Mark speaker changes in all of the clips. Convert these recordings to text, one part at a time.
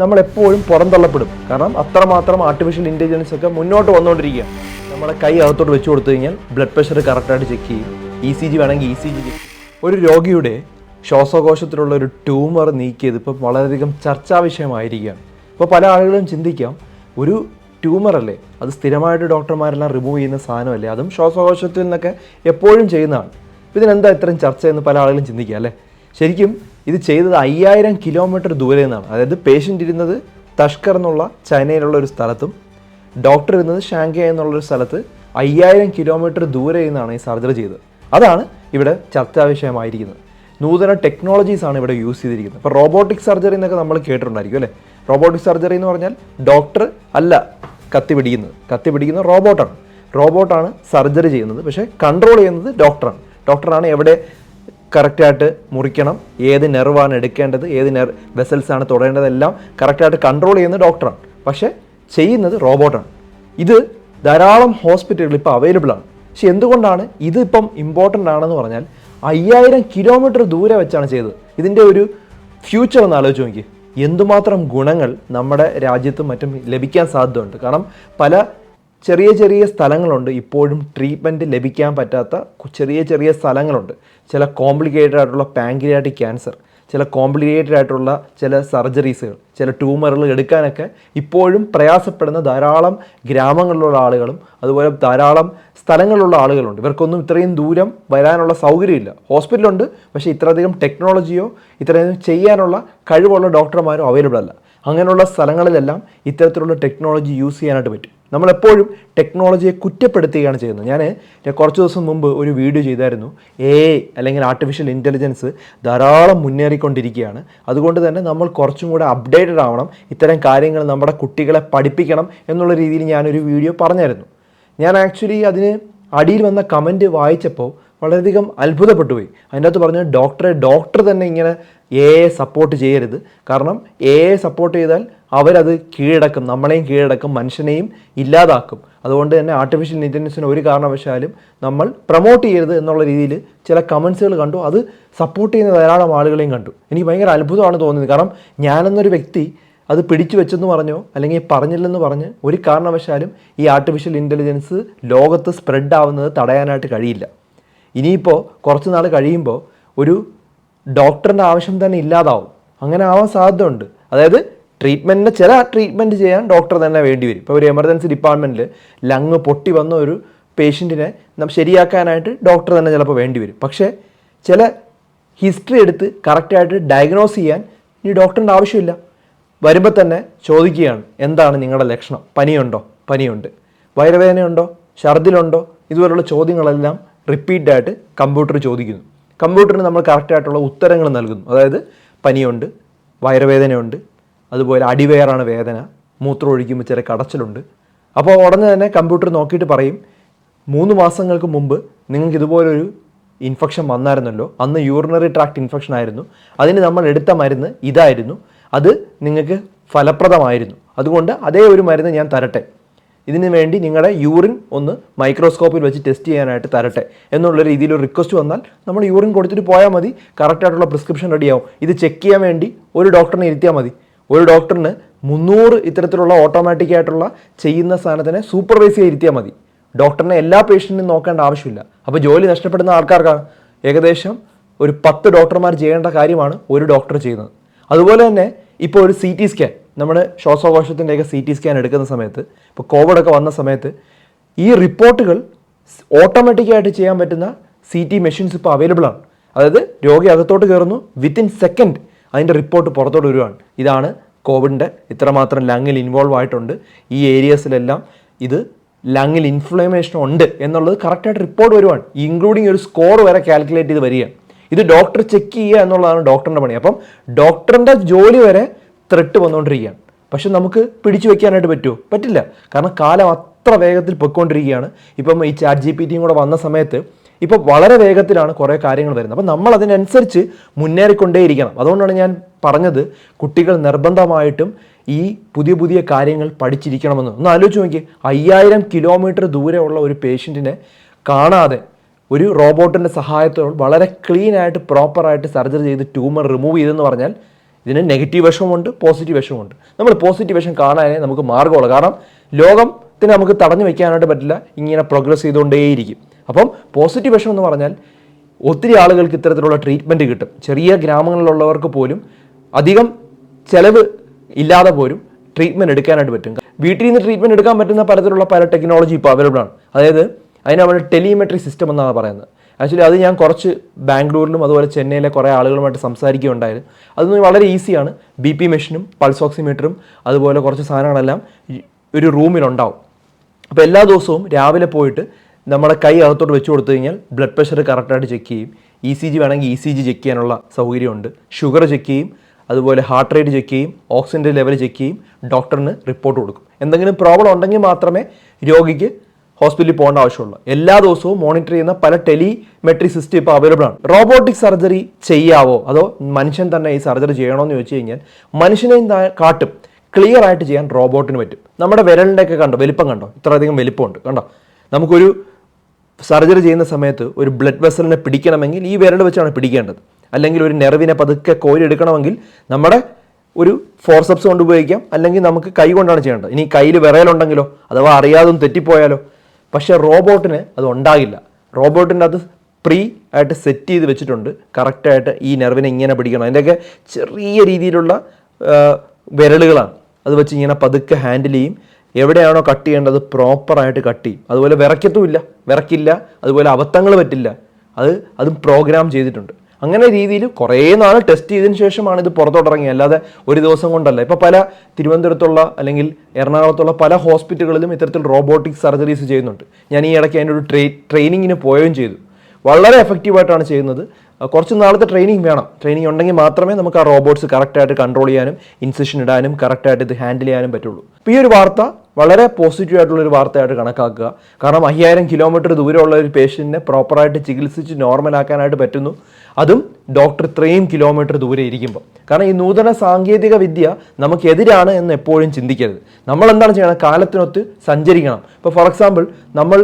Speaker 1: നമ്മളെപ്പോഴും പുറന്തള്ളപ്പെടും. കാരണം അത്രമാത്രം ആർട്ടിഫിഷ്യൽ ഇന്റലിജൻസ് ഒക്കെ മുന്നോട്ട് വന്നുകൊണ്ടിരിക്കുകയാണ് നമ്മുടെ കൈ അകത്തോട്ട് വെച്ച് കൊടുത്തു കഴിഞ്ഞാൽ ബ്ലഡ് പ്രഷർ കറക്റ്റായിട്ട് ചെക്ക് ചെയ്യും. ഇ സി ജി വേണമെങ്കിൽ ഇ സി ജി ഒരു രോഗിയുടെ ശ്വാസകോശത്തിലുള്ള ഒരു ട്യൂമർ നീക്കിയത് ഇപ്പം വളരെയധികം ചർച്ചാ വിഷയമായിരിക്കുകയാണ്. ഇപ്പോൾ പല ആളുകളും ചിന്തിക്കാം ഒരു ട്യൂമർ അല്ലേ? അത് സ്ഥിരമായിട്ട് ഡോക്ടർമാരെല്ലാം റിമൂവ് ചെയ്യുന്ന സാധനമല്ലേ? അതും ശ്വാസകോശത്തിൽ നിന്നൊക്കെ എപ്പോഴും ചെയ്യുന്നതാണ്. ഇതിനെന്താ ഇത്രയും ചർച്ച എന്ന് പല ആളുകളും ചിന്തിക്കുക അല്ലേ? ശരിക്കും ഇത് ചെയ്തത് അയ്യായിരം കിലോമീറ്റർ ദൂരെ നിന്നാണ്. അതായത് പേഷ്യന്റ് ഇരുന്നത് തഷ്കർ എന്നുള്ള ചൈനയിലുള്ള ഒരു സ്ഥലത്തും ഡോക്ടർ ഇരുന്നത് ഷാങ്ക എന്നുള്ളൊരു സ്ഥലത്ത് അയ്യായിരം കിലോമീറ്റർ ദൂരെ നിന്നാണ് ഈ സർജറി ചെയ്തത്. അതാണ് ഇവിടെ ചർച്ചാ വിഷയമായിരിക്കുന്നത്. നൂതന ടെക്നോളജീസ് ആണ് ഇവിടെ യൂസ് ചെയ്തിരിക്കുന്നത്. അപ്പോൾ റോബോട്ടിക് സർജറി എന്നൊക്കെ നമ്മൾ കേട്ടിട്ടുണ്ടായിരിക്കും അല്ലേ? റോബോട്ടിക് സർജറി എന്ന് പറഞ്ഞാൽ ഡോക്ടർ അല്ല കത്തി പിടിക്കുന്നത്. കത്തി പിടിക്കുന്നത് റോബോട്ടാണ് റോബോട്ടാണ് സർജറി ചെയ്യുന്നത്. പക്ഷേ കൺട്രോൾ ചെയ്യുന്നത് ഡോക്ടറാണ് ഡോക്ടറാണ് എവിടെ കറക്റ്റായിട്ട് മുറിക്കണം. ഏത് നെർവാണ് എടുക്കേണ്ടത് ഏത് നെർ വെസൽസ് ആണ് തൊടേണ്ടതെല്ലാം കറക്റ്റായിട്ട് കൺട്രോൾ ചെയ്യുന്ന ഡോക്ടറാണ് പക്ഷേ ചെയ്യുന്നത് റോബോട്ടാണ് ഇത് ധാരാളം ഹോസ്പിറ്റലുകൾ ഇപ്പോൾ അവൈലബിൾ ആണ്. പക്ഷെ എന്തുകൊണ്ടാണ് ഇതിപ്പം ഇമ്പോർട്ടന്റ് ആണെന്ന് പറഞ്ഞാൽ അയ്യായിരം കിലോമീറ്റർ ദൂരെ വെച്ചാണ് ചെയ്തത്. ഇതിന്റെ ഒരു ഫ്യൂച്ചർ ഒന്ന് ആലോചിച്ച് നോക്കി എന്തുമാത്രം ഗുണങ്ങൾ നമ്മുടെ രാജ്യത്തും മറ്റും ലഭിക്കാൻ സാധ്യതയുണ്ട്. കാരണം പല ചെറിയ ചെറിയ സ്ഥലങ്ങളുണ്ട്. ഇപ്പോഴും ട്രീറ്റ്മെന്റ് ലഭിക്കാൻ പറ്റാത്ത ചെറിയ ചെറിയ സ്ഥലങ്ങളുണ്ട്. ചില കോംപ്ലിക്കേറ്റഡ് ആയിട്ടുള്ള പാങ്ക്രിയാറ്റിക് ക്യാൻസർ ചില കോംപ്ലിക്കേറ്റഡ് ആയിട്ടുള്ള ചില സർജറീസുകൾ ചില ട്യൂമറുകൾ എടുക്കാനൊക്കെ ഇപ്പോഴും പ്രയാസപ്പെടുന്ന ധാരാളം ഗ്രാമങ്ങളിലുള്ള ആളുകളും അതുപോലെ ധാരാളം സ്ഥലങ്ങളിലുള്ള ആളുകളുണ്ട്. ഇവർക്കൊന്നും ഇത്രയും ദൂരം വരാനുള്ള സൗകര്യമില്ല. ഹോസ്പിറ്റലുണ്ട് പക്ഷേ ഇത്രയധികം ടെക്നോളജിയോ ഇത്രയധികം ചെയ്യാനുള്ള കഴിവുള്ള ഡോക്ടർമാരോ അവൈലബിൾ അല്ല. അങ്ങനെയുള്ള സ്ഥലങ്ങളിലെല്ലാം ഇത്തരത്തിലുള്ള ടെക്നോളജി യൂസ് ചെയ്യാനായിട്ട് പറ്റും. നമ്മളെപ്പോഴും ടെക്നോളജിയെ കുറ്റപ്പെടുത്തുകയാണ് ചെയ്യുന്നത്. ഞാൻ കുറച്ച് ദിവസം മുമ്പ് ഒരു വീഡിയോ ചെയ്തായിരുന്നു. എ അല്ലെങ്കിൽ ആർട്ടിഫിഷ്യൽ ഇന്റലിജൻസ് ധാരാളം മുന്നേറിക്കൊണ്ടിരിക്കുകയാണ്. അതുകൊണ്ട് തന്നെ നമ്മൾ കുറച്ചും കൂടെ അപ്ഡേറ്റഡ് ആവണം. ഇത്തരം കാര്യങ്ങൾ നമ്മുടെ കുട്ടികളെ പഠിപ്പിക്കണം എന്നുള്ള രീതിയിൽ ഞാനൊരു വീഡിയോ പറഞ്ഞായിരുന്നു. ഞാൻ ആക്ച്വലി അതിന് അടിയിൽ വന്ന കമന്റ് വായിച്ചപ്പോൾ വളരെയധികം അത്ഭുതപ്പെട്ടു പോയി അതിന്റെ അകത്ത് പറഞ്ഞു ഡോക്ടറെ ഡോക്ടർ തന്നെ ഇങ്ങനെ എ സപ്പോർട്ട് ചെയ്യരുത്. കാരണം എ സപ്പോർട്ട് ചെയ്താൽ അവരത് കീഴടക്കും. നമ്മളെയും കീഴടക്കും. മനുഷ്യനെയും ഇല്ലാതാക്കും. അതുകൊണ്ട് തന്നെ ആർട്ടിഫിഷ്യൽ ഇന്റലിജൻസിന് ഒരു കാരണവശാലും നമ്മൾ പ്രൊമോട്ട് ചെയ്യരുത് എന്നുള്ള രീതിയിൽ ചില കമൻസുകൾ കണ്ടു. അത് സപ്പോർട്ട് ചെയ്യുന്ന ധാരാളം ആളുകളെയും കണ്ടു. എനിക്ക് ഭയങ്കര അത്ഭുതമാണ് തോന്നിയത് കാരണം ഞാനെന്നൊരു വ്യക്തി അത് പിടിച്ചു വെച്ചെന്ന് പറഞ്ഞോ അല്ലെങ്കിൽ പറഞ്ഞില്ലെന്ന് പറഞ്ഞ് ഒരു കാരണവശാലും ഈ ആർട്ടിഫിഷ്യൽ ഇന്റലിജൻസ് ലോകത്ത് സ്പ്രെഡ് ആവുന്നത് തടയാനായിട്ട് കഴിയില്ല. ഇനിയിപ്പോൾ കുറച്ച് നാൾ കഴിയുമ്പോൾ ഒരു ഡോക്ടറിന്റെ ആവശ്യം തന്നെ ഇല്ലാതാവും. അങ്ങനെ ആവാൻ സാധ്യതയുണ്ട്. അതായത് ട്രീറ്റ്മെന്റിന് ചില ട്രീറ്റ്മെന്റ് ചെയ്യാൻ ഡോക്ടർ തന്നെ വേണ്ടി വരും. ഇപ്പോൾ ഒരു എമർജൻസി ഡിപ്പാർട്ട്മെന്റിൽ ലങ് പൊട്ടി വന്ന ഒരു പേഷ്യന്റിനെ നാം ശരിയാക്കാനായിട്ട് ഡോക്ടർ തന്നെ ചിലപ്പോൾ വേണ്ടി വരും. പക്ഷേ ചില ഹിസ്റ്ററി എടുത്ത് കറക്റ്റായിട്ട് ഡയഗ്നോസ് ചെയ്യാൻ ഇനി ഡോക്ടറിന്റെ ആവശ്യമില്ല. വരുമ്പോൾ തന്നെ ചോദിക്കുകയാണ് എന്താണ് നിങ്ങളുടെ ലക്ഷണം? പനിയുണ്ടോ? പനിയുണ്ട്. വയറുവേദനയുണ്ടോ? ഛർദിലുണ്ടോ ഇതുപോലുള്ള ചോദ്യങ്ങളെല്ലാം റിപ്പീറ്റായിട്ട് കമ്പ്യൂട്ടർ ചോദിക്കുന്നു. കമ്പ്യൂട്ടറിന് നമ്മൾ കറക്റ്റായിട്ടുള്ള ഉത്തരങ്ങൾ നൽകുന്നു. അതായത് പനിയുണ്ട് വയറുവേദനയുണ്ട് അതുപോലെ അടിവയറാണ് വേദന മൂത്രം ഒഴിക്കുമ്പോൾ ചെറിയ കടച്ചിലുണ്ട്. അപ്പോൾ ഉടനെ തന്നെ കമ്പ്യൂട്ടർ നോക്കിയിട്ട് പറയും മൂന്ന് മാസങ്ങൾക്ക് മുമ്പ് നിങ്ങൾക്ക് ഇതുപോലൊരു ഇൻഫെക്ഷൻ വന്നായിരുന്നല്ലോ. അന്ന് യൂറിനറി ട്രാക്ട് ഇൻഫെക്ഷൻ ആയിരുന്നു. അതിന് നമ്മൾ എടുത്ത മരുന്ന് ഇതായിരുന്നു. അത് നിങ്ങൾക്ക് ഫലപ്രദമായിരുന്നു. അതുകൊണ്ട് അതേ ഒരു മരുന്ന് ഞാൻ തരട്ടെ. ഇതിന് വേണ്ടി നിങ്ങളുടെ യൂറിൻ ഒന്ന് മൈക്രോസ്കോപ്പിൽ വെച്ച് ടെസ്റ്റ് ചെയ്യാനായിട്ട് തരട്ടെ എന്നുള്ള രീതിയിൽ ഒരു റിക്വസ്റ്റ് വന്നാൽ നമ്മൾ യൂറിൻ കൊടുത്തിട്ട് പോയാൽ മതി. കറക്റ്റായിട്ടുള്ള പ്രിസ്ക്രിപ്ഷൻ റെഡിയാവും ഇത് ചെക്ക് ചെയ്യാൻ വേണ്ടി ഒരു ഡോക്ടറിനെ ഇരുത്തിയാൽ മതി. ഒരു ഡോക്ടറിന് മുന്നൂറ് ഇത്തരത്തിലുള്ള ഓട്ടോമാറ്റിക് ആയിട്ടുള്ള ചെയ്യുന്ന സാധനത്തിനെ സൂപ്പർവൈസ് ചെയ്ത് ഇരുത്തിയാൽ മതി. ഡോക്ടറിനെ എല്ലാ പേഷ്യന്റിനും നോക്കേണ്ട ആവശ്യമില്ല. അപ്പോൾ ജോലി നഷ്ടപ്പെടുന്ന ആൾക്കാർക്കാണ്. ഏകദേശം ഒരു പത്ത് ഡോക്ടർമാർ ചെയ്യേണ്ട കാര്യമാണ് ഒരു ഡോക്ടർ ചെയ്യുന്നത്. അതുപോലെ തന്നെ ഇപ്പോൾ ഒരു സി ടി സ്കാൻ നമ്മുടെ ശ്വാസകോശത്തിന്റെയൊക്കെ സി ടി സ്കാൻ എടുക്കുന്ന സമയത്ത് ഇപ്പോൾ കോവിഡൊക്കെ വന്ന സമയത്ത് ഈ റിപ്പോർട്ടുകൾ ഓട്ടോമാറ്റിക്കായിട്ട് ചെയ്യാൻ പറ്റുന്ന സി ടി മെഷീൻസ് ഇപ്പോൾ അവൈലബിൾ ആണ്. അതായത് രോഗി അകത്തോട്ട് കയറുന്നു വിത്തിൻ സെക്കൻഡ് അതിന്റെ റിപ്പോർട്ട് പുറത്തോട്ട് വരുവാണ്. ഇതാണ് കോവിഡിന്റെ ഇത്രമാത്രം ലങ്ങിൽ ഇൻവോൾവ് ആയിട്ടുണ്ട്. ഈ ഏരിയസിലെല്ലാം ഇത് ലങ്ങിൽ ഇൻഫ്ലമേഷൻ ഉണ്ട് എന്നുള്ളത് കറക്റ്റായിട്ട് റിപ്പോർട്ട് വരുവാണ്. ഇൻക്ലൂഡിങ് ഒരു സ്കോർ വരെ കാൽക്കുലേറ്റ് ചെയ്ത് വരികയാണ്. ഇത് ഡോക്ടർ ചെക്ക് ചെയ്യുക എന്നുള്ളതാണ് ഡോക്ടറിന്റെ പണി. അപ്പം ഡോക്ടറിന്റെ ജോലി വരെ ത്രെട്ട് വന്നുകൊണ്ടിരിക്കുകയാണ്. പക്ഷെ നമുക്ക് പിടിച്ചു വെക്കാനായിട്ട് പറ്റുമോ? പറ്റില്ല. കാരണം കാലം അത്ര വേഗത്തിൽ പൊയ്ക്കൊണ്ടിരിക്കുകയാണ്. ഇപ്പം ഈ ചാറ്റ് ജി പി ടിയും കൂടെ വന്ന സമയത്ത് ഇപ്പോൾ വളരെ വേഗത്തിലാണ് കുറേ കാര്യങ്ങൾ വരുന്നത്. അപ്പം നമ്മൾ അതിനനുസരിച്ച് മുന്നേറിക്കൊണ്ടേയിരിക്കണം. അതുകൊണ്ടാണ് ഞാൻ പറഞ്ഞത് കുട്ടികൾ നിർബന്ധമായിട്ടും ഈ പുതിയ പുതിയ കാര്യങ്ങൾ പഠിച്ചിരിക്കണമെന്ന്. ഒന്ന് ആലോചിച്ച് നോക്കി അയ്യായിരം കിലോമീറ്റർ ദൂരെയുള്ള ഒരു പേഷ്യന്റിനെ കാണാതെ ഒരു റോബോട്ടിന്റെ സഹായത്തോടെ വളരെ ക്ലീനായിട്ട് പ്രോപ്പറായിട്ട് സർജറി ചെയ്ത് ട്യൂമർ റിമൂവ് ചെയ്തെന്ന് പറഞ്ഞാൽ ഇതിന് നെഗറ്റീവ് വശമുണ്ട് പോസിറ്റീവ് വശമുണ്ട് നമ്മൾ പോസിറ്റീവ് വശം കാണാനേ നമുക്ക് മാർഗമുള്ളൂ. കാരണം ലോകത്തിന് നമുക്ക് തടഞ്ഞു വെക്കാനായിട്ട് പറ്റില്ല ഇങ്ങനെ പ്രോഗ്രസ് ചെയ്തുകൊണ്ടേയിരിക്കും. അപ്പം പോസിറ്റീവ് വശം എന്ന് പറഞ്ഞാൽ ഒത്തിരി ആളുകൾക്ക് ഇത്തരത്തിലുള്ള ട്രീറ്റ്മെന്റ് കിട്ടും. ചെറിയ ഗ്രാമങ്ങളിലുള്ളവർക്ക് പോലും അധികം ചിലവ് ഇല്ലാതെ പോലും ട്രീറ്റ്മെന്റ് എടുക്കാനായിട്ട് പറ്റും. വീട്ടിൽ നിന്ന് ട്രീറ്റ്മെന്റ് എടുക്കാൻ പറ്റുന്ന പലതരത്തിലുള്ള പല ടെക്നോളജി ഇപ്പോൾ അവൈലബിൾ ആണ്. അതായത് അതിനവിടെ ടെലിമെട്രി സിസ്റ്റം എന്നാണ് പറയുന്നത്. ആക്ച്വലി അത് ഞാൻ കുറച്ച് ബാംഗ്ലൂരിലും അതുപോലെ ചെന്നൈയിലെ കുറേ ആളുകളുമായിട്ട് സംസാരിക്കുകയുണ്ടായിരുന്നു അതൊന്നും വളരെ ഈസിയാണ്. ബി പി മെഷീനും പൾസ് ഓക്സിമീറ്ററും അതുപോലെ കുറച്ച് സാധനങ്ങളെല്ലാം ഒരു റൂമിലുണ്ടാവും. അപ്പോൾ എല്ലാ ദിവസവും രാവിലെ പോയിട്ട് നമ്മുടെ കൈ അകത്തോട്ട് വെച്ച് കൊടുത്തു കഴിഞ്ഞാൽ ബ്ലഡ് പ്രഷർ കറക്റ്റായിട്ട് ചെക്ക് ചെയ്യും. ഇ സി ജി വേണമെങ്കിൽ ഇ സി ജി ചെക്ക് ചെയ്യാനുള്ള സൗകര്യമുണ്ട്. ഷുഗർ ചെക്ക് ചെയ്യും. അതുപോലെ ഹാർട്ട് റേറ്റ് ചെക്ക് ചെയ്യും. ഓക്സിജന്റെ ലെവൽ ചെക്ക് ചെയ്യും. ഡോക്ടറിന് റിപ്പോർട്ട് കൊടുക്കും. എന്തെങ്കിലും പ്രോബ്ലം ഉണ്ടെങ്കിൽ മാത്രമേ രോഗിക്ക് ഹോസ്പിറ്റലിൽ പോകേണ്ട ആവശ്യമുള്ളൂ. എല്ലാ ദിവസവും മോണിറ്റർ ചെയ്യുന്ന പല ടെലിമെട്രി സിസ്റ്റം ഇപ്പോൾ അവൈലബിൾ ആണ്. റോബോട്ടിക് സർജറി ചെയ്യാവോ? അതോ മനുഷ്യൻ തന്നെ ഈ സർജറി ചെയ്യണമെന്ന് ചോദിച്ചു കഴിഞ്ഞാൽ മനുഷ്യനെയും കാട്ടും. ക്ലിയർ ആയിട്ട് ചെയ്യാൻ റോബോട്ടിന് പറ്റും. നമ്മുടെ വിരലിന്റെ ഒക്കെ കണ്ടോ? വലിപ്പം കണ്ടോ? ഇത്രയധികം വലിപ്പമുണ്ട്. കണ്ടോ? നമുക്കൊരു സർജറി ചെയ്യുന്ന സമയത്ത് ഒരു ബ്ലഡ് വെസലിനെ പിടിക്കണമെങ്കിൽ ഈ വിരൽ വെച്ചാണ് പിടിക്കേണ്ടത്. അല്ലെങ്കിൽ ഒരു നെർവിനെ പതുക്കെ കോരിയെടുക്കണമെങ്കിൽ നമ്മുടെ ഒരു ഫോർസപ്സ് കൊണ്ട് ഉപയോഗിക്കാം. അല്ലെങ്കിൽ നമുക്ക് കൈ കൊണ്ടാണ് ചെയ്യേണ്ടത്. ഇനി കയ്യിൽ വിറയലുണ്ടെങ്കിലോ അഥവാ അറിയാതെ തെറ്റിപ്പോയാലോ? പക്ഷേ റോബോട്ടിന് അത് ഉണ്ടാകില്ല. റോബോട്ടിന്റെ അത് പ്രീ ആയിട്ട് സെറ്റ് ചെയ്ത് വെച്ചിട്ടുണ്ട്. കറക്റ്റായിട്ട് ഈ നെർവിനെ ഇങ്ങനെ പിടിക്കണം. അതിന്റെയൊക്കെ ചെറിയ രീതിയിലുള്ള വിരലുകളാണ്. അത് വെച്ച് ഇങ്ങനെ പതുക്കെ ഹാൻഡിൽ ചെയ്യും. എവിടെയാണോ കട്ട് ചെയ്യേണ്ടത് പ്രോപ്പറായിട്ട് കട്ട് ചെയ്യും. അതുപോലെ വിറയ്ക്കത്തുമില്ല. വിറക്കില്ല അതുപോലെ അബദ്ധങ്ങൾ പറ്റില്ല. അത് അതും പ്രോഗ്രാം ചെയ്തിട്ടുണ്ട്. അങ്ങനെ രീതിയിൽ കുറേ നാൾ ടെസ്റ്റ് ചെയ്തതിന് ശേഷമാണ് ഇത് പുറത്തോട്ടിറങ്ങിയത്. അല്ലാതെ ഒരു ദിവസം കൊണ്ടല്ല. ഇപ്പോൾ പല തിരുവനന്തപുരത്തുള്ള അല്ലെങ്കിൽ എറണാകുളത്തുള്ള പല ഹോസ്പിറ്റലുകളിലും ഇത്തരത്തിൽ റോബോട്ടിക് സർജറീസ് ചെയ്യുന്നുണ്ട്. ഞാൻ ഈ ഇടയ്ക്ക് അതിന്റെ ഒരു ട്രെയി ട്രെയിനിങ്ങിന് പോവുകയും ചെയ്തു. വളരെ എഫക്റ്റീവായിട്ടാണ് ചെയ്യുന്നത്. കുറച്ച് നാളത്തെ ട്രെയിനിങ് വേണം. ട്രെയിനിങ് ഉണ്ടെങ്കിൽ മാത്രമേ നമുക്ക് ആ റോബോട്ട്സ് കറക്റ്റായിട്ട് കൺട്രോൾ ചെയ്യാനും ഇൻസെഷൻ ഇടാനും കറക്റ്റായിട്ട് ഇത് ഹാൻഡിൽ ചെയ്യാനും പറ്റുള്ളൂ. അപ്പോൾ ഈ ഒരു വാർത്ത വളരെ പോസിറ്റീവ് ആയിട്ടുള്ള ഒരു വാർത്തയായിട്ട് കണക്കാക്കുക. കാരണം അയ്യായിരം കിലോമീറ്റർ ദൂരമുള്ള ഒരു പേഷ്യന്റിനെ പ്രോപ്പറായിട്ട് ചികിത്സിച്ച് നോർമലാക്കാനായിട്ട് പറ്റുന്നു. അതും ഡോക്ടർ ഇത്രയും കിലോമീറ്റർ ദൂരെ ഇരിക്കുമ്പോൾ കാരണം ഈ നൂതന സാങ്കേതിക വിദ്യ നമുക്കെതിരാണ് എന്ന് എപ്പോഴും ചിന്തിക്കരുത്. നമ്മൾ എന്താണ് ചെയ്യണം കാലത്തിനൊത്ത് സഞ്ചരിക്കണം. ഇപ്പോൾ ഫോർ എക്സാമ്പിൾ നമ്മൾ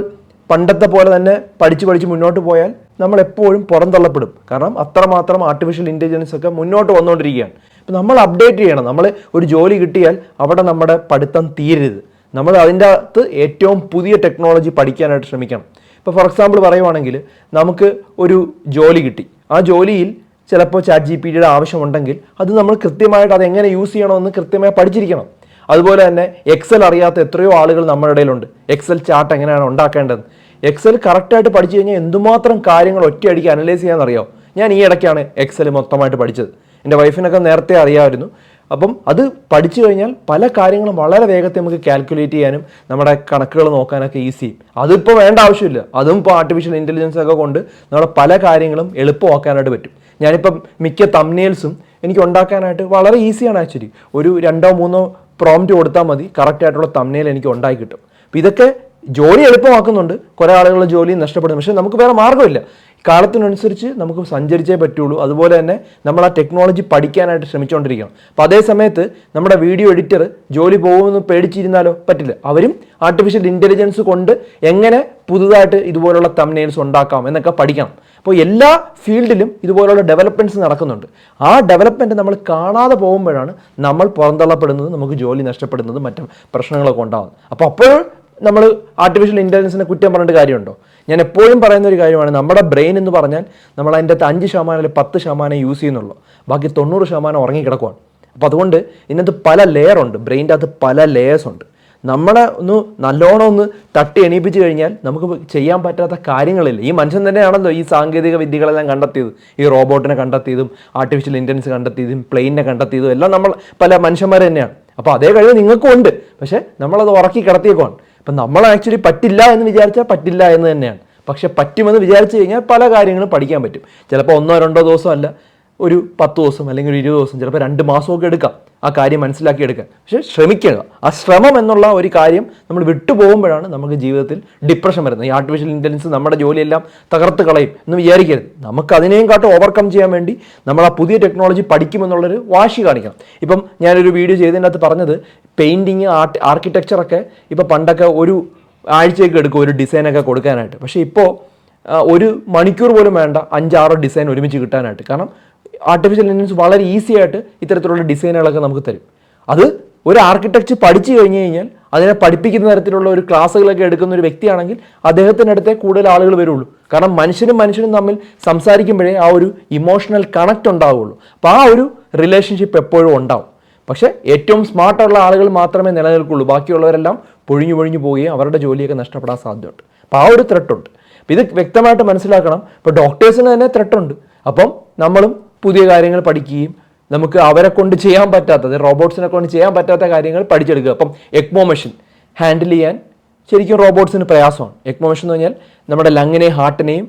Speaker 1: പണ്ടത്തെ പോലെ തന്നെ പഠിച്ച് പഠിച്ച് മുന്നോട്ട് പോയാൽ നമ്മൾ എപ്പോഴും പുറന്തള്ളപ്പെടും കാരണം അത്രമാത്രം ആർട്ടിഫിഷ്യൽ ഇന്റലിജൻസ് ഒക്കെ മുന്നോട്ട് വന്നുകൊണ്ടിരിക്കുകയാണ്. അപ്പോൾ നമ്മൾ അപ്ഡേറ്റ് ചെയ്യണം. നമ്മൾ ഒരു ജോലി കിട്ടിയാൽ അവിടെ നമ്മുടെ പഠിത്തം തീരരുത്. നമ്മൾ അതിന്റെ അകത്ത് ഏറ്റവും പുതിയ ടെക്നോളജി പഠിക്കാനായിട്ട് ശ്രമിക്കണം. ഇപ്പോൾ ഫോർ എക്സാമ്പിൾ പറയുവാണെങ്കിൽ നമുക്ക് ഒരു ജോലി കിട്ടി. ആ ജോലിയിൽ ചിലപ്പോൾ ചാറ്റ് ജി പി ഡിയുടെ ആവശ്യമുണ്ടെങ്കിൽ അത് നമ്മൾ കൃത്യമായിട്ട് അത് എങ്ങനെ യൂസ് ചെയ്യണമെന്ന് കൃത്യമായി പഠിച്ചിരിക്കണം. അതുപോലെ തന്നെ എക്സൽ അറിയാത്ത എത്രയോ ആളുകൾ നമ്മുടെ ഇടയിലുണ്ട്. എക്സൽ ചാർട്ട് എങ്ങനെയാണ് ഉണ്ടാക്കേണ്ടത്? എക്സൽ കറക്റ്റായിട്ട് പഠിച്ചു കഴിഞ്ഞാൽ എന്തുമാത്രം കാര്യങ്ങൾ ഒറ്റയടിക്ക് അനലൈസ് ചെയ്യാമെന്നറിയോ? ഞാൻ ഈ ഇടയ്ക്കാണ് എക്സൽ മൊത്തമായിട്ട് പഠിച്ചത്. എന്റെ വൈഫിനൊക്കെ നേരത്തെ അറിയാമായിരുന്നു. അപ്പം അത് പഠിച്ചു കഴിഞ്ഞാൽ പല കാര്യങ്ങളും വളരെ വേഗത്തിൽ നമുക്ക് കാൽക്കുലേറ്റ് ചെയ്യാനും നമ്മുടെ കണക്കുകൾ നോക്കാനൊക്കെ ഈസി അതിപ്പോൾ വേണ്ട ആവശ്യമില്ല. അതും ഇപ്പോൾ ആർട്ടിഫിഷ്യൽ ഇന്റലിജൻസ് ഒക്കെ കൊണ്ട് നമ്മുടെ പല കാര്യങ്ങളും എളുപ്പമാക്കാനായിട്ട് പറ്റും. ഞാനിപ്പം മിക്ക തമ്നേൽസും എനിക്ക് ഉണ്ടാക്കാനായിട്ട് വളരെ ഈസിയാണ് ആക്ച്വലി ഒരു രണ്ടോ മൂന്നോ പ്രോംറ്റ് കൊടുത്താൽ മതി. കറക്റ്റ് ആയിട്ടുള്ള എനിക്ക് ഉണ്ടാക്കി കിട്ടും. അപ്പോൾ ഇതൊക്കെ ജോലി എളുപ്പമാക്കുന്നുണ്ട്. കുറേ ആളുകളുടെ ജോലി നഷ്ടപ്പെടുന്നു. പക്ഷേ നമുക്ക് വേറെ മാർഗമില്ല. കാലത്തിനനുസരിച്ച് നമുക്ക് സഞ്ചരിച്ചേ പറ്റുള്ളൂ. അതുപോലെ തന്നെ നമ്മൾ ആ ടെക്നോളജി പഠിക്കാനായിട്ട് ശ്രമിച്ചുകൊണ്ടിരിക്കണം അപ്പോൾ അതേ സമയത്ത് നമ്മുടെ വീഡിയോ എഡിറ്റർ ജോലി പോകുമെന്ന് പേടിച്ചിരുന്നാലോ? പറ്റില്ല. അവരും ആർട്ടിഫിഷ്യൽ ഇന്റലിജൻസ് കൊണ്ട് എങ്ങനെ പുതുതായിട്ട് ഇതുപോലുള്ള തമ്നെയിൽസ് ഉണ്ടാക്കാം എന്നൊക്കെ പഠിക്കണം. അപ്പോൾ എല്ലാ ഫീൽഡിലും ഇതുപോലുള്ള ഡെവലപ്മെന്റ്സ് നടക്കുന്നുണ്ട്. ആ ഡെവലപ്മെന്റ് നമ്മൾ കാണാതെ പോകുമ്പോഴാണ് നമ്മൾ പുറന്തള്ളപ്പെടുന്നത് നമുക്ക് ജോലി നഷ്ടപ്പെടുന്നത് മറ്റും പ്രശ്നങ്ങളൊക്കെ ഉണ്ടാകുന്നത് അപ്പോൾ അപ്പോൾ നമ്മൾ ആർട്ടിഫിഷ്യൽ ഇന്റലിജൻസിനെ കുറ്റം പറഞ്ഞിട്ട് കാര്യമുണ്ടോ? ഞാൻ എപ്പോഴും പറയുന്ന ഒരു കാര്യമാണ് നമ്മുടെ ബ്രെയിൻ എന്ന് പറഞ്ഞാൽ നമ്മൾ അതിന്റെ അകത്ത് അഞ്ച് ശതമാനം അല്ലെങ്കിൽ പത്ത് ശതമാനം യൂസ് ചെയ്യുന്നുള്ളൂ. ബാക്കി തൊണ്ണൂറ് ശതമാനം ഉറങ്ങിക്കിടക്കുവാണ് അപ്പോൾ അതുകൊണ്ട് ഇതിനകത്ത് പല ലെയർ ഉണ്ട് ബ്രെയിന്റെ അകത്ത് പല ലെയേഴ്സ് ഉണ്ട്. നമ്മളെ ഒന്ന് നല്ലോണം ഒന്ന് തട്ടി എണീപ്പിച്ച് കഴിഞ്ഞാൽ നമുക്ക് ചെയ്യാൻ പറ്റാത്ത കാര്യങ്ങളില്ല. ഈ മനുഷ്യൻ തന്നെയാണല്ലോ ഈ സാങ്കേതിക വിദ്യകളെല്ലാം കണ്ടെത്തിയത്. ഈ റോബോട്ടിനെ കണ്ടെത്തിയതും ആർട്ടിഫിഷ്യൽ ഇന്റലിജൻസ് കണ്ടെത്തിയതും പ്ലെയിനിനെ കണ്ടെത്തിയതും എല്ലാം നമ്മൾ പല മനുഷ്യന്മാർ തന്നെയാണ്. അപ്പോൾ അതേ കഴിവ് നിങ്ങൾക്കും ഉണ്ട്. പക്ഷേ നമ്മളത് ഉറക്കി കിടത്തിയേക്കുവാണ്. അപ്പം നമ്മൾ ആക്ച്വലി പറ്റില്ല എന്ന് വിചാരിച്ചാൽ പറ്റില്ല എന്ന് തന്നെയാണ്. പക്ഷെ പറ്റുമെന്ന് വിചാരിച്ചു കഴിഞ്ഞാൽ പല കാര്യങ്ങളും പഠിക്കാൻ പറ്റും. ചിലപ്പോൾ ഒന്നോ രണ്ടോ ദിവസം അല്ല ഒരു പത്ത് ദിവസം അല്ലെങ്കിൽ ഒരു ഇരുപത് ദിവസം ചിലപ്പോൾ രണ്ട് മാസമൊക്കെ എടുക്കാം. ആ കാര്യം മനസ്സിലാക്കി എടുക്കാൻ പക്ഷേ ശ്രമിക്കുക. ആ ശ്രമം എന്നുള്ള ഒരു കാര്യം നമ്മൾ വിട്ടുപോകുമ്പോഴാണ് നമുക്ക് ജീവിതത്തിൽ ഡിപ്രഷൻ വരുന്നത്. ഈ ആർട്ടിഫിഷ്യൽ ഇന്റലിജൻസ് നമ്മുടെ ജോലിയെല്ലാം തകർത്ത് കളയും എന്ന് വിചാരിക്കരുത്. നമുക്ക് അതിനെയും കാട്ടും ഓവർകം ചെയ്യാൻ വേണ്ടി നമ്മൾ ആ പുതിയ ടെക്നോളജി പഠിക്കുമെന്നുള്ളൊരു വാശി കാണിക്കണം. ഇപ്പം ഞാനൊരു വീഡിയോ ചെയ്തതിനകത്ത് പറഞ്ഞത് പെയിന്റിങ് ആർട്ട് ആർക്കിടെക്ചറൊക്കെ ഇപ്പോൾ പണ്ടൊക്കെ ഒരു ആഴ്ചയൊക്കെ എടുക്കും ഒരു ഡിസൈനൊക്കെ കൊടുക്കാനായിട്ട്. പക്ഷേ ഇപ്പോൾ ഒരു മണിക്കൂർ പോലും വേണ്ട അഞ്ചാറോ ഡിസൈൻ ഒരുമിച്ച് കിട്ടാനായിട്ട്. കാരണം ആർട്ടിഫിഷ്യൽ ഇന്റലിജൻസ് വളരെ ഈസി ആയിട്ട് ഇത്തരത്തിലുള്ള ഡിസൈനുകളൊക്കെ നമുക്ക് തരും. അത് ഒരു ആർക്കിടെക്ചർ പഠിച്ചു കഴിഞ്ഞു കഴിഞ്ഞാൽ അതിനെ പഠിപ്പിക്കുന്ന തരത്തിലുള്ള ഒരു ക്ലാസ്സുകളൊക്കെ എടുക്കുന്ന ഒരു വ്യക്തിയാണെങ്കിൽ അദ്ദേഹത്തിന്റെ അടുത്തേ കൂടുതൽ ആളുകൾ വരുള്ളൂ. കാരണം മനുഷ്യനും മനുഷ്യനും തമ്മിൽ സംസാരിക്കുമ്പോഴേ ആ ഒരു ഇമോഷണൽ കണക്റ്റ് ഉണ്ടാവുള്ളൂ. അപ്പോൾ ആ ഒരു റിലേഷൻഷിപ്പ് എപ്പോഴും ഉണ്ടാവും. പക്ഷേ ഏറ്റവും സ്മാർട്ടുള്ള ആളുകൾ മാത്രമേ നിലനിൽക്കുള്ളൂ. ബാക്കിയുള്ളവരെല്ലാം പൊഴിഞ്ഞു പൊഴിഞ്ഞു പോവുകയും അവരുടെ ജോലിയൊക്കെ നഷ്ടപ്പെടാൻ സാധ്യതയുണ്ട്. അപ്പോൾ ആ ഒരു ത്രെട്ടുണ്ട് ഇത് വ്യക്തമായിട്ട് മനസ്സിലാക്കണം. ഇപ്പോൾ ഡോക്ടേഴ്സിന് തന്നെ ത്രെട്ടുണ്ട് അപ്പം നമ്മളും പുതിയ കാര്യങ്ങൾ പഠിക്കുകയും നമുക്ക് അവരെ കൊണ്ട് ചെയ്യാൻ പറ്റാത്തത് റോബോട്ട്സിനെ കൊണ്ട് ചെയ്യാൻ പറ്റാത്ത കാര്യങ്ങൾ പഠിച്ചെടുക്കുക. അപ്പം എക്മോ മെഷീൻ ഹാൻഡിൽ ചെയ്യാൻ ശരിക്കും റോബോട്ട്സിന് പ്രയാസമാണ്. എക്മോ മെഷീൻ എന്ന് പറഞ്ഞാൽ നമ്മുടെ ലങ്ങിനെയും ഹാർട്ടിനെയും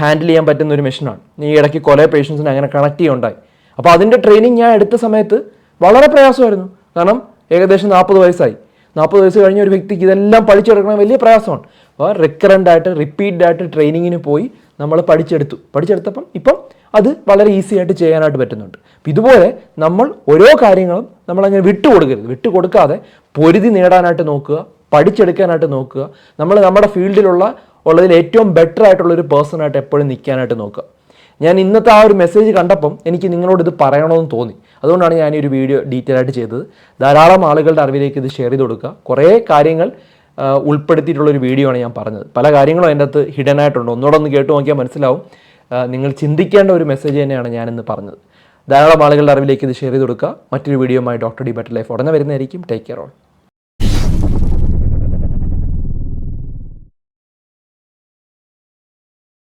Speaker 1: ഹാൻഡിൽ ചെയ്യാൻ പറ്റുന്ന ഒരു മെഷീനാണ് ഈ ഇടയ്ക്ക് കുറേ പേഷ്യൻസിന് അങ്ങനെ കണക്ട് ചെയ്യുണ്ടായി അപ്പോൾ അതിന്റെ ട്രെയിനിങ് ഞാൻ എടുത്ത സമയത്ത് വളരെ പ്രയാസമായിരുന്നു. കാരണം ഏകദേശം നാൽപ്പത് വയസ്സായി. നാൽപ്പത് വയസ്സ് കഴിഞ്ഞ ഒരു വ്യക്തിക്ക് ഇതെല്ലാം പഠിച്ചെടുക്കണം വലിയ പ്രയാസമാണ്. അപ്പോൾ റിക്കറന്റ് ആയിട്ട് റിപ്പീറ്റ് ആയിട്ട് ട്രെയിനിങ്ങിന് പോയി നമ്മൾ പഠിച്ചെടുത്തു. പഠിച്ചെടുത്തപ്പം ഇപ്പം അത് വളരെ ഈസി ആയിട്ട് ചെയ്യാനായിട്ട് പറ്റുന്നുണ്ട്. ഇതുപോലെ നമ്മൾ ഓരോ കാര്യങ്ങളും നമ്മളങ്ങനെ വിട്ടുകൊടുക്കരുത്. വിട്ടുകൊടുക്കാതെ പൊരുതി നേടാനായിട്ട് നോക്കുക പഠിച്ചെടുക്കാനായിട്ട് നോക്കുക നമ്മൾ നമ്മുടെ ഫീൽഡിലുള്ള ഉള്ളതിൽ ഏറ്റവും ബെറ്റർ ആയിട്ടുള്ള ഒരു പേഴ്സണായിട്ട് എപ്പോഴും നിൽക്കാനായിട്ട് നോക്കുക. ഞാൻ ഇന്നത്തെ ആ ഒരു മെസ്സേജ് കണ്ടപ്പം എനിക്ക് നിങ്ങളോട് ഇത് പറയണമെന്ന് തോന്നി. അതുകൊണ്ടാണ് ഞാൻ ഈ ഒരു വീഡിയോ ഡീറ്റെയിൽ ആയിട്ട് ചെയ്തത്. ധാരാളം ആളുകളുടെ അറിവിലേക്ക് ഇത് ഷെയർ ചെയ്ത് കൊടുക്കുക. കുറേ കാര്യങ്ങൾ ഉൾപ്പെടുത്തിയിട്ടുള്ളൊരു വീഡിയോ ആണ് ഞാൻ പറഞ്ഞത്. പല കാര്യങ്ങളും അതിന്റെ അകത്ത് ഹിഡൻ ആയിട്ടുണ്ട്. ഒന്നുകൂടെ ഒന്ന് കേട്ട് നോക്കിയാൽ മനസ്സിലാവും. നിങ്ങൾ ചിന്തിക്കേണ്ട ഒരു മെസ്സേജ് തന്നെയാണ് ഞാനിന്ന് പറഞ്ഞത്. ധാരാളം ആളുകളുടെ അറിവിലേക്ക് ഇത് ഷെയർ ചെയ്ത് കൊടുക്കുക. മറ്റൊരു വീഡിയോയുമായി ഡോക്ടർ ഡി ബെറ്റർ ലൈഫ് ഉടനെ വരുന്നതായിരിക്കും. Take care all